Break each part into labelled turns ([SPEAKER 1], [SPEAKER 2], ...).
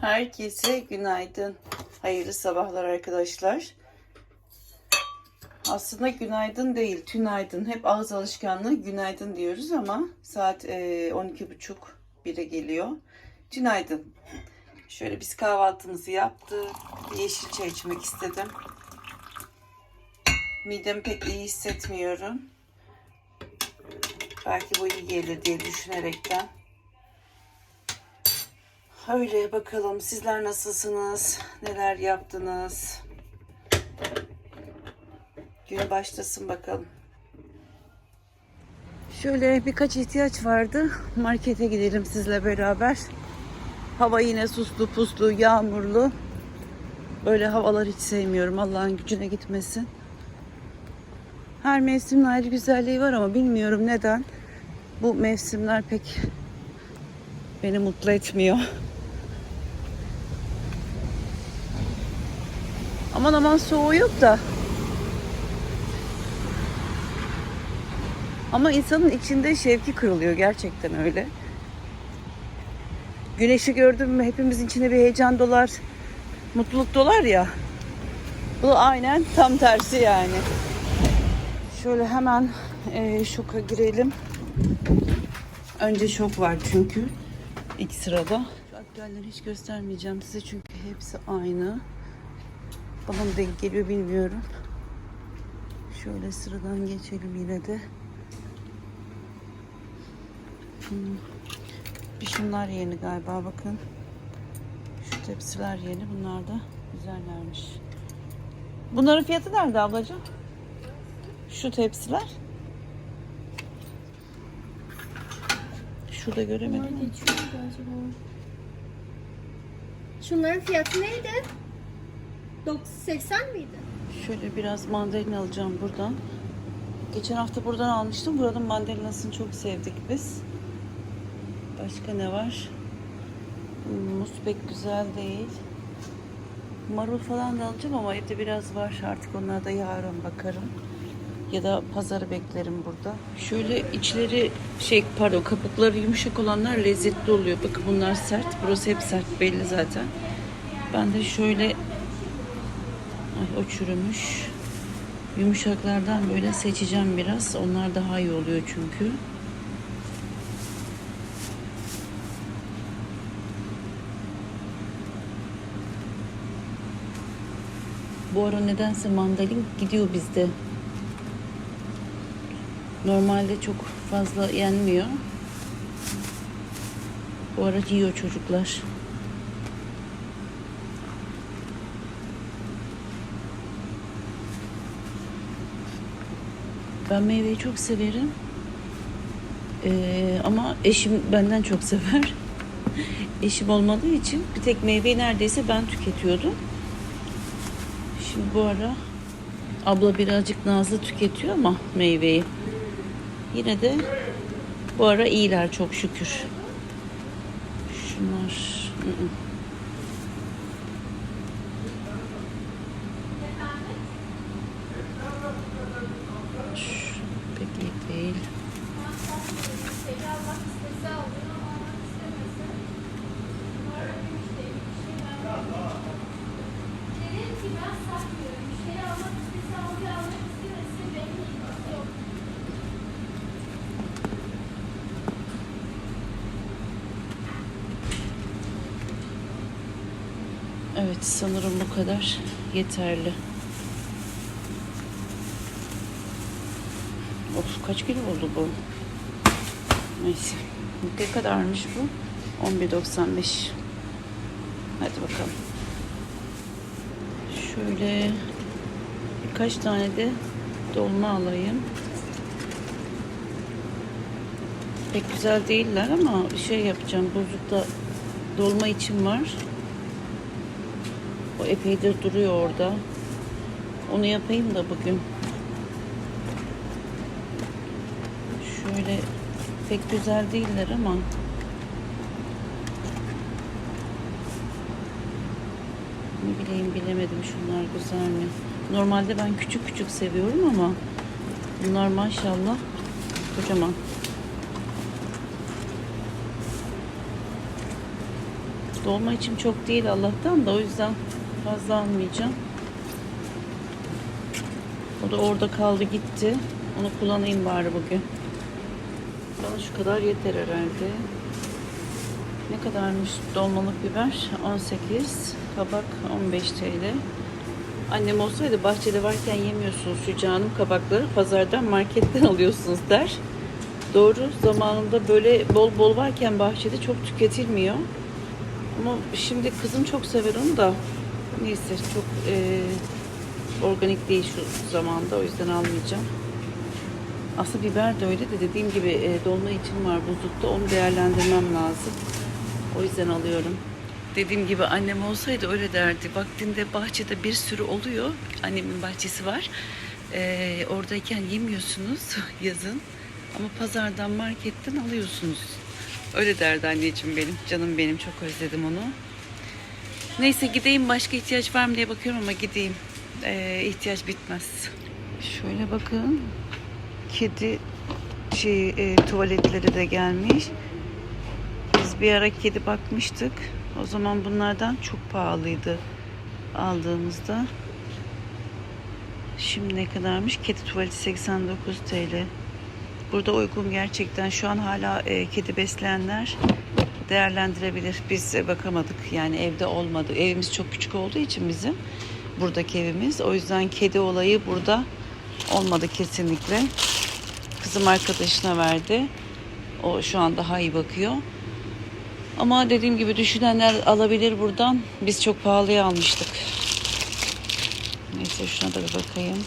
[SPEAKER 1] Herkese günaydın. Hayırlı sabahlar arkadaşlar. Aslında günaydın değil, tünaydın. Hep ağız alışkanlığı günaydın diyoruz ama saat e, 12.30 1'e geliyor. Tünaydın. Şöyle biz kahvaltımızı yaptık. Yeşil çay içmek istedim. Midemi pek iyi hissetmiyorum. Belki bu iyi gelir diye düşünerekten. Öyle bakalım sizler nasılsınız? Neler yaptınız? Gün başlasın bakalım. Şöyle birkaç ihtiyaç vardı. Markete gidelim sizle beraber. Hava yine suslu puslu, yağmurlu. Böyle havalar hiç sevmiyorum. Allah'ın gücüne gitmesin. Her mevsimin ayrı güzelliği var ama bilmiyorum neden. Bu mevsimler pek beni mutlu etmiyor. Aman aman soğuğu da. Ama insanın içinde şevki kırılıyor gerçekten öyle. Güneşi gördüm mü hepimizin içine bir heyecan dolar, mutluluk dolar ya. Bu aynen tam tersi yani. Şöyle hemen e, şoka girelim. Önce şok var çünkü ilk sırada. Şu aktüelleri hiç göstermeyeceğim size çünkü hepsi aynı. Bana denk geliyor bilmiyorum. Şöyle sıradan geçelim yine de. Hmm. Bir şunlar yeni galiba bakın. Şu tepsiler yeni. Bunlar da güzellermiş. Bunların fiyatı nerede ablacığım? Şu tepsiler. Şurada göremedim.
[SPEAKER 2] Şunların fiyatı neydi? 980 miydi?
[SPEAKER 1] Şöyle biraz mandalina alacağım buradan. Geçen hafta buradan almıştım. Buranın mandalinasını çok sevdik biz. Başka ne var? Hmm, Muz pek güzel değil. Marul falan da alacağım ama evde biraz var. Artık onlara da yarın bakarım. Ya da pazarı beklerim burada. Şöyle içleri şey pardon kabukları yumuşak olanlar lezzetli oluyor. Bakın bunlar sert. Burası hep sert belli zaten. Ben de şöyle Ay o çürümüş. Yumuşaklardan böyle seçeceğim biraz. Onlar daha iyi oluyor çünkü. Bu ara nedense mandalin gidiyor bizde. Normalde çok fazla yenmiyor. Bu ara yiyor çocuklar. Ben meyveyi çok severim. Ee, ama eşim benden çok sever. eşim olmadığı için bir tek meyveyi neredeyse ben tüketiyordum. Şimdi bu ara abla birazcık nazlı tüketiyor ama meyveyi. Yine de bu ara iyiler çok şükür. Şunlar ı ı. Şu pek iyi değil. Evet sanırım bu kadar yeterli. Of kaç kilo oldu bu? Neyse. Ne kadarmış bu? 11.95. Hadi bakalım. Şöyle birkaç tane de dolma alayım. Pek güzel değiller ama bir şey yapacağım. Buzlukta dolma için var. O epeydir duruyor orada. Onu yapayım da bugün. Şöyle pek güzel değiller ama ne bileyim bilemedim şunlar güzel mi? Normalde ben küçük küçük seviyorum ama bunlar maşallah kocaman. Dolma için çok değil Allah'tan da o yüzden fazla almayacağım. O da orada kaldı gitti. Onu kullanayım bari bugün. Bana şu kadar yeter herhalde. Ne kadarmış dolmalık biber? 18. Kabak 15 TL. Annem olsaydı bahçede varken yemiyorsunuz şu kabakları pazardan marketten alıyorsunuz der. Doğru zamanında böyle bol bol varken bahçede çok tüketilmiyor. Ama şimdi kızım çok sever onu da. Neyse çok e, organik değil şu zamanda o yüzden almayacağım. Aslında biber de öyle de dediğim gibi e, dolma için var buzlukta onu değerlendirmem lazım. O yüzden alıyorum. Dediğim gibi annem olsaydı öyle derdi. Vaktinde bahçede bir sürü oluyor. Annemin bahçesi var. E, oradayken yemiyorsunuz yazın. Ama pazardan marketten alıyorsunuz. Öyle derdi anneciğim benim. Canım benim çok özledim onu. Neyse gideyim başka ihtiyaç var mı diye bakıyorum ama gideyim. Ee, ihtiyaç bitmez. Şöyle bakın. Kedi şey e, tuvaletleri de gelmiş. Biz bir ara kedi bakmıştık. O zaman bunlardan çok pahalıydı aldığımızda. Şimdi ne kadarmış? Kedi tuvaleti 89 TL. Burada uygun gerçekten. Şu an hala e, kedi besleyenler değerlendirebilir. Biz bakamadık. Yani evde olmadı. Evimiz çok küçük olduğu için bizim buradaki evimiz. O yüzden kedi olayı burada olmadı kesinlikle. Kızım arkadaşına verdi. O şu an daha iyi bakıyor. Ama dediğim gibi düşünenler alabilir buradan. Biz çok pahalıya almıştık. Neyse şuna da bir bakayım.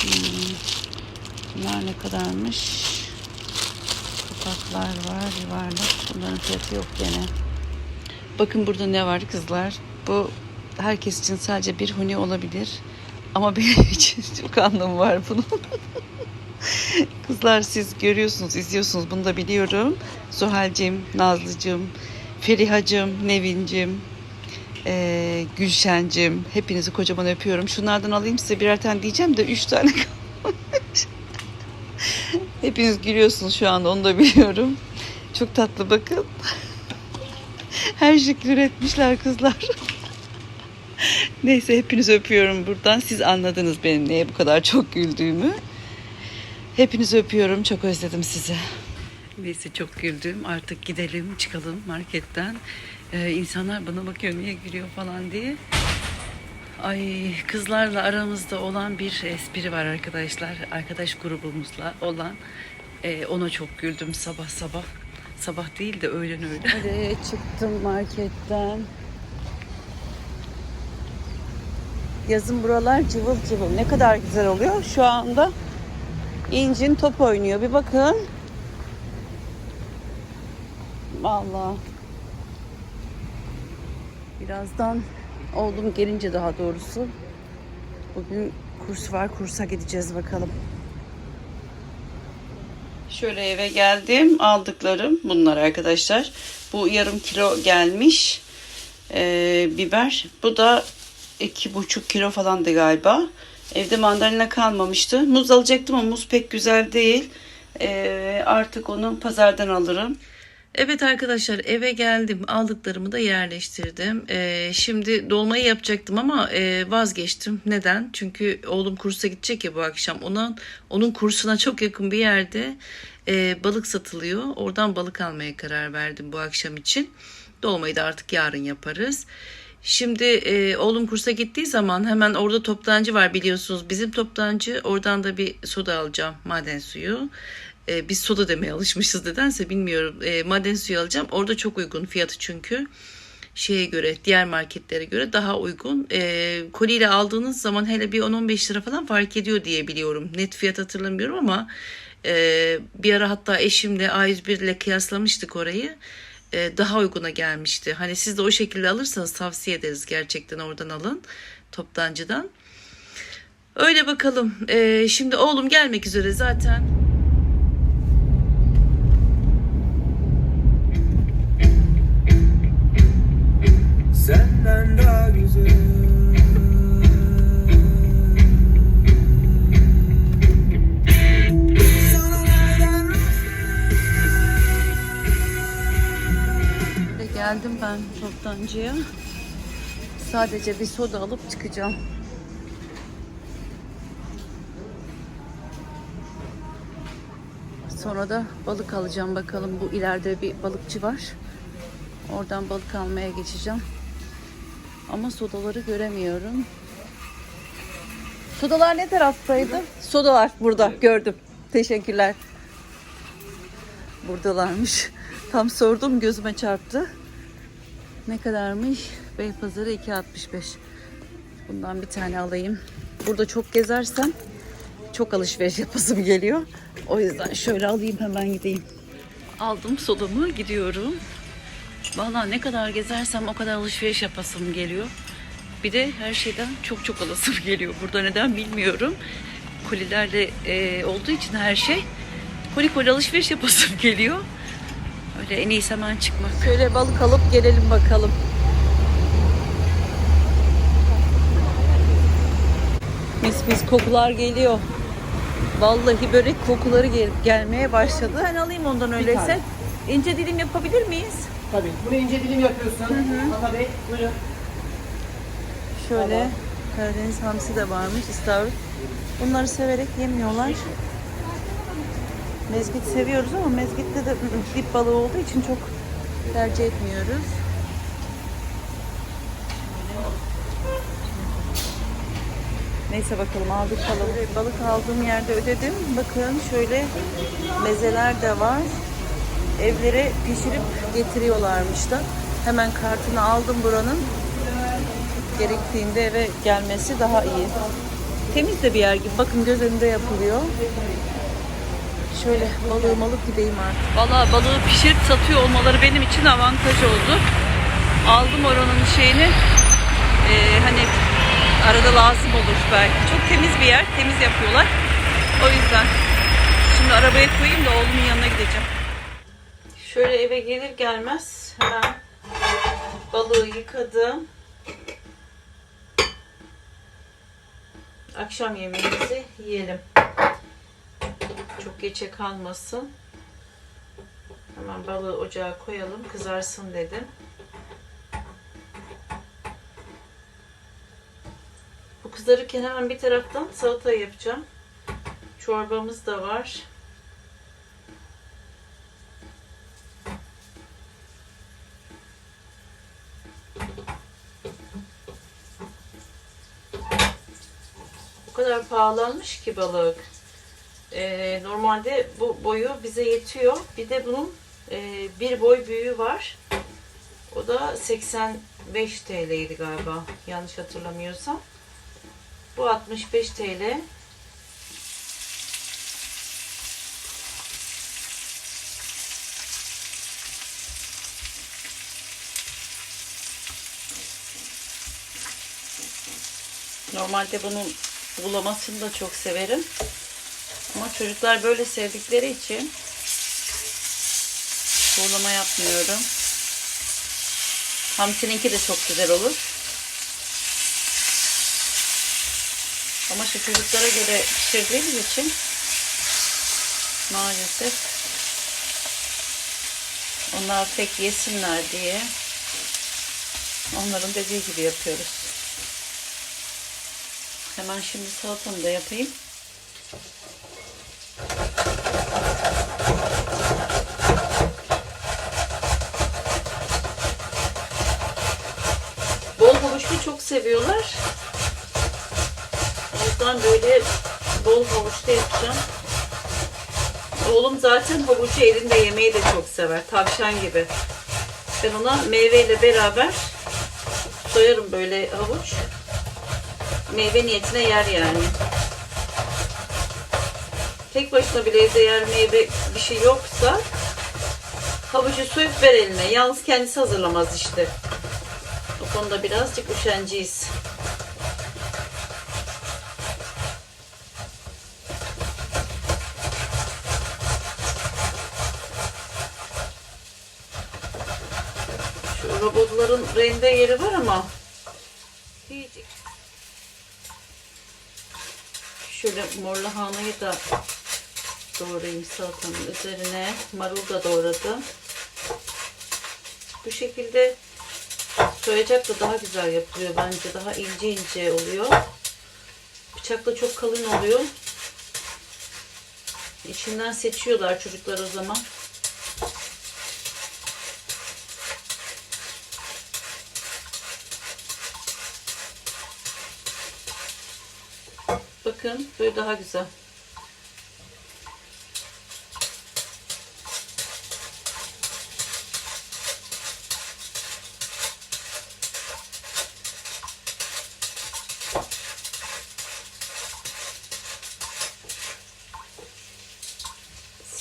[SPEAKER 1] Hmm. Bunlar ne kadarmış? Kapaklar var, yuvarlak. Bunların fiyatı yok gene. Bakın burada ne var kızlar. Bu herkes için sadece bir huni olabilir. Ama benim için çok anlamı var bunun. Kızlar siz görüyorsunuz, izliyorsunuz. Bunu da biliyorum. Zuhal'cim, Nazlı'cım, Feriha'cım, Nevin'cim, eee Gülşen'cim. Hepinizi kocaman öpüyorum. Şunlardan alayım size birer tane diyeceğim de üç tane kalmış. Hepiniz gülüyorsunuz şu anda onu da biliyorum. Çok tatlı bakın. Her şekil üretmişler kızlar. Neyse hepinizi öpüyorum buradan. Siz anladınız benim neye bu kadar çok güldüğümü. Hepinizi öpüyorum. Çok özledim sizi. Neyse çok güldüm. Artık gidelim, çıkalım marketten. Ee, insanlar bana bakıyor niye gülüyor falan diye. Ay kızlarla aramızda olan bir espri var arkadaşlar. Arkadaş grubumuzla olan. Ee, ona çok güldüm sabah sabah. Sabah değil de öğlen öğlen. Hadi çıktım marketten. Yazın buralar cıvıl cıvıl. Ne kadar güzel oluyor. Şu anda İncin top oynuyor. Bir bakın. Vallahi. Birazdan oğlum gelince daha doğrusu. Bugün kurs var. Kursa gideceğiz bakalım. Şöyle eve geldim. Aldıklarım bunlar arkadaşlar. Bu yarım kilo gelmiş. Ee, biber. Bu da iki buçuk kilo falandı galiba. Evde mandalina kalmamıştı. Muz alacaktım ama muz pek güzel değil. Ee, artık onu pazardan alırım. Evet arkadaşlar eve geldim. Aldıklarımı da yerleştirdim. Ee, şimdi dolmayı yapacaktım ama e, vazgeçtim. Neden? Çünkü oğlum kursa gidecek ya bu akşam. Onun, onun kursuna çok yakın bir yerde e, balık satılıyor. Oradan balık almaya karar verdim bu akşam için. Dolmayı da artık yarın yaparız. Şimdi e, oğlum kursa gittiği zaman hemen orada toptancı var biliyorsunuz. Bizim toptancı oradan da bir soda alacağım maden suyu. E, biz soda demeye alışmışız nedense bilmiyorum. E, maden suyu alacağım. Orada çok uygun fiyatı çünkü. Şeye göre diğer marketlere göre daha uygun. E, koliyle aldığınız zaman hele bir 10-15 lira falan fark ediyor diye biliyorum. Net fiyat hatırlamıyorum ama e, bir ara hatta eşimle A101 ile kıyaslamıştık orayı e, daha uyguna gelmişti. Hani siz de o şekilde alırsanız tavsiye ederiz gerçekten oradan alın toptancıdan. Öyle bakalım. E, şimdi oğlum gelmek üzere zaten. Geldim ben toptancıya. Sadece bir soda alıp çıkacağım. Sonra da balık alacağım bakalım. Bu ileride bir balıkçı var. Oradan balık almaya geçeceğim. Ama sodaları göremiyorum. Sodalar ne taraftaydı? Sodalar burada gördüm. Teşekkürler. Buradalarmış. Tam sordum gözüme çarptı. Ne kadarmış? Beypazarı 2.65. Bundan bir tane alayım. Burada çok gezersem çok alışveriş yapasım geliyor. O yüzden şöyle alayım hemen gideyim. Aldım sodamı gidiyorum. Vallahi ne kadar gezersem o kadar alışveriş yapasım geliyor. Bir de her şeyden çok çok alasım geliyor. Burada neden bilmiyorum. Kolilerle e, olduğu için her şey koli koli alışveriş yapasım geliyor. Öyle en iyisi hemen çıkmak. Şöyle balık alıp gelelim bakalım. Mis mis kokular geliyor. Vallahi börek kokuları gel- gelmeye başladı. Ben alayım ondan öyleyse. İnce dilim yapabilir miyiz?
[SPEAKER 3] Tabii. Bunu ince dilim yapıyorsun. Ata Bey buyurun.
[SPEAKER 1] Şöyle Karadeniz hamsi de varmış, istavrit. Bunları severek yemiyorlar. Mezgit seviyoruz ama mezgitte de dip balığı olduğu için çok tercih etmiyoruz. Neyse bakalım aldık kalalım. Balık aldığım yerde ödedim. Bakın şöyle mezeler de var. Evlere pişirip getiriyorlarmış da. Hemen kartını aldım buranın gerektiğinde eve gelmesi daha iyi. Temiz de bir yer gibi. Bakın göz önünde yapılıyor. Şöyle balığım alıp gideyim artık. Valla balığı pişirip satıyor olmaları benim için avantaj oldu. Aldım oranın şeyini. Ee, hani arada lazım olur belki. Çok temiz bir yer. Temiz yapıyorlar. O yüzden. Şimdi arabaya koyayım da oğlumun yanına gideceğim. Şöyle eve gelir gelmez hemen balığı yıkadım. akşam yemeğimizi yiyelim. Çok geçe kalmasın. Hemen balığı ocağa koyalım. Kızarsın dedim. Bu kızarırken hemen bir taraftan salata yapacağım. Çorbamız da var. O kadar pahalanmış ki balık. Ee, normalde bu boyu bize yetiyor. Bir de bunun e, bir boy büyüğü var. O da 85 TL'ydi galiba. Yanlış hatırlamıyorsam. Bu 65 TL. Normalde bunun bulamasını da çok severim. Ama çocuklar böyle sevdikleri için buğulama yapmıyorum. Hamsininki de çok güzel olur. Ama şu çocuklara göre pişirdiğimiz için maalesef onlar pek yesinler diye onların dediği gibi yapıyoruz. Hemen şimdi salatamı da yapayım. Bol havuçlu çok seviyorlar. O yüzden böyle bol havuçlu yapacağım. Oğlum zaten havucu elinde yemeyi de çok sever. Tavşan gibi. Ben ona meyveyle beraber soyarım böyle havuç meyve niyetine yer yani. Tek başına bile evde yer meyve bir şey yoksa havucu soyup ver eline. Yalnız kendisi hazırlamaz işte. Konuda birazcık üşenciyiz. Şu robotların rende yeri var ama hiç Şöyle mor lahanayı da doğrayayım salatanın üzerine. Marul da doğradım. Bu şekilde soyacak da daha güzel yapılıyor bence. Daha ince ince oluyor. Bıçakla çok kalın oluyor. İçinden seçiyorlar çocuklar o zaman. Bakın böyle daha güzel.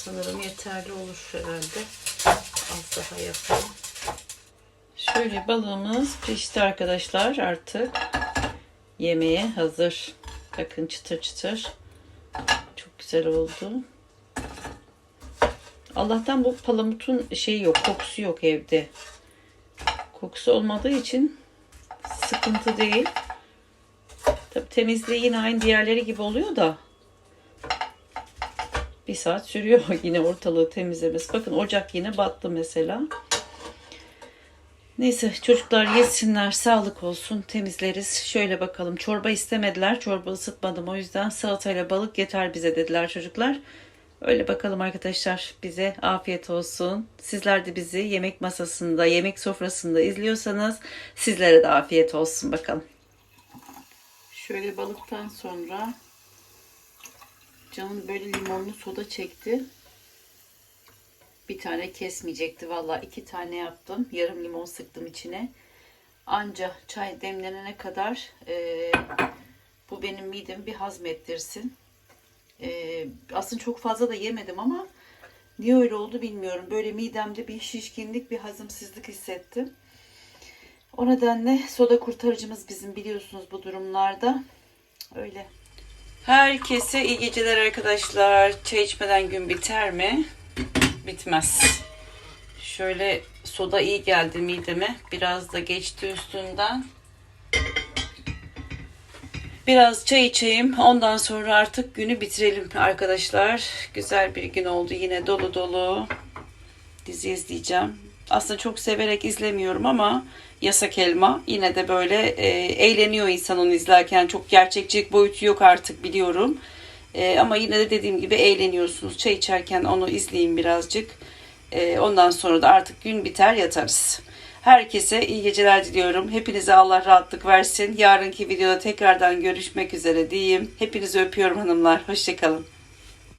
[SPEAKER 1] Sanırım yeterli olur herhalde. Az daha yapalım. Şöyle balığımız pişti arkadaşlar artık. Yemeğe hazır. Bakın çıtır çıtır. Çok güzel oldu. Allah'tan bu palamutun şeyi yok, kokusu yok evde. Kokusu olmadığı için sıkıntı değil. Tabii temizliği yine aynı diğerleri gibi oluyor da bir saat sürüyor yine ortalığı temizlemesi. Bakın ocak yine battı mesela. Neyse çocuklar yesinler, sağlık olsun, temizleriz. Şöyle bakalım çorba istemediler. Çorba ısıtmadım o yüzden salatayla balık yeter bize dediler çocuklar. Öyle bakalım arkadaşlar bize afiyet olsun. Sizler de bizi yemek masasında, yemek sofrasında izliyorsanız sizlere de afiyet olsun bakalım. Şöyle balıktan sonra canım böyle limonlu soda çekti. Bir tane kesmeyecekti valla iki tane yaptım. Yarım limon sıktım içine. Anca çay demlenene kadar e, bu benim midemi bir hazmettirsin. E, aslında çok fazla da yemedim ama niye öyle oldu bilmiyorum. Böyle midemde bir şişkinlik, bir hazımsızlık hissettim. O nedenle soda kurtarıcımız bizim biliyorsunuz bu durumlarda. Öyle. Herkese iyi geceler arkadaşlar. Çay içmeden gün biter mi? Bitmez. Şöyle soda iyi geldi mideme. Biraz da geçti üstünden. Biraz çay içeyim. Ondan sonra artık günü bitirelim arkadaşlar. Güzel bir gün oldu. Yine dolu dolu. Dizi izleyeceğim. Aslında çok severek izlemiyorum ama Yasak Elma yine de böyle e, eğleniyor insan onu izlerken. Çok gerçekçilik boyutu yok artık biliyorum. E, ama yine de dediğim gibi eğleniyorsunuz. Çay içerken onu izleyin birazcık. E, ondan sonra da artık gün biter yatarız. Herkese iyi geceler diliyorum. Hepinize Allah rahatlık versin. Yarınki videoda tekrardan görüşmek üzere diyeyim. Hepinizi öpüyorum hanımlar. Hoşçakalın.